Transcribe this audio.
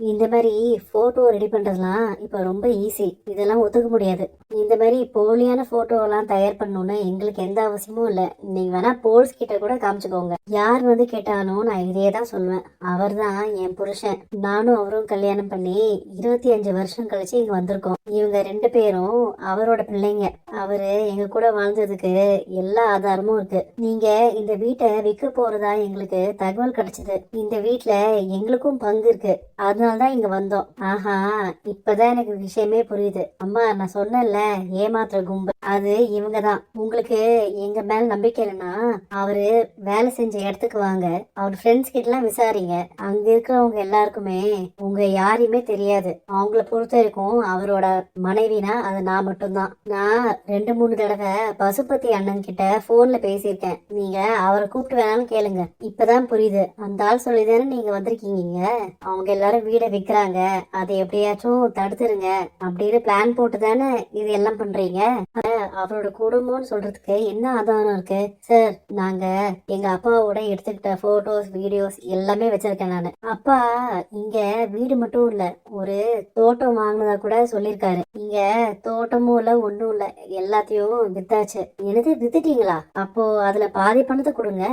இந்த மாதிரி photo ready பண்ணுறதுலாம் இப்போ ரொம்ப ஈஸி இதெல்லாம் ஒத்துக்க முடியாது. இந்த மாதிரி போலியான ஃபோட்டோவெல்லாம் தயார் பண்ணணும்னு எங்களுக்கு எந்த அவசியமும் இல்லை. நீங்கள் வேணால் போல்ஸ் கிட்ட கூட காமிச்சுக்கோங்க. யார் வந்து கேட்டாலும் நான் இதே தான் சொல்லுவேன். அவர் தான் என் புருஷன். நானும் அவரும் கல்யாணம் பண்ணி இருபத்தி அஞ்சு வருஷம் கழிச்சு இங்கே வந்திருக்கோம். இவங்க ரெண்டு பேரும் அவரோட பிள்ளைங்க. அவர் எங்க கூட வாழ்ந்ததுக்கு எல்லா ஆதாரமும் இருக்கு. நீங்க இந்த வீட்டை விற்க போறதா எங்களுக்கு தகவல் கிடைச்சது. இந்த வீட்டில் எங்களுக்கும் பங்கு இருக்கு. அதனால தான் இங்க வந்தோம். ஆஹா இப்பதான் எனக்கு விஷயமே புரியுது. அம்மா நான் சொன்னேன்ல ஏமாத்துற கும்பல். அது இவங்க தான் உங்களுக்கு எங்க மேல நம்பிக்கை இல்லைன்னா அவரு வேலை செஞ்ச இடத்துக்கு வாங்க. அவர் ஃப்ரெண்ட்ஸ் கிட்ட எல்லாம் விசாரிங்க. அங்க இருக்கிறவங்க எல்லாருக்குமே உங்க யாரையுமே தெரியாது. அவங்கள பொறுத்த வரைக்கும் அவரோட மனைவினா அது நான் மட்டும்தான். நான் ரெண்டு மூணு தடவை பசுபதி அண்ணன் கிட்ட போன்ல பேசியிருக்கேன். நீங்க அவரை கூப்பிட்டு வேணாலும் கேளுங்க. இப்பதான் புரியுது. அந்த ஆள் சொல்லிதானே நீங்க வந்திருக்கீங்க அவங்க எல்லாரும் வீடை விக்கிறாங்க. அதை எப்படியாச்சும் தடுத்துருங்க. அப்படின்னு பிளான் போட்டு தானே இது எல்லாம் பண்றீங்க? அவரோட குடும்பம்னு சொல்றதுக்கு என்ன ஆதாரம் இருக்கு? சார் நாங்க எங்க அப்பாவோட எடுத்துக்கிட்ட போட்டோஸ் வீடியோஸ் எல்லாமே வச்சிருக்கேன் நானு. அப்பா இங்க வீடு மட்டும் இல்ல ஒரு தோட்டம் வாங்கினதா கூட சொல்லியிருக்காரு. இங்க தோட்டமும் இல்ல ஒண்ணும் இல்ல எல்லாத்தையும் வித்தாச்சு. என்னது வித்துட்டீங்களா? அப்போ அதுல பாதி பணத்தை கொடுங்க.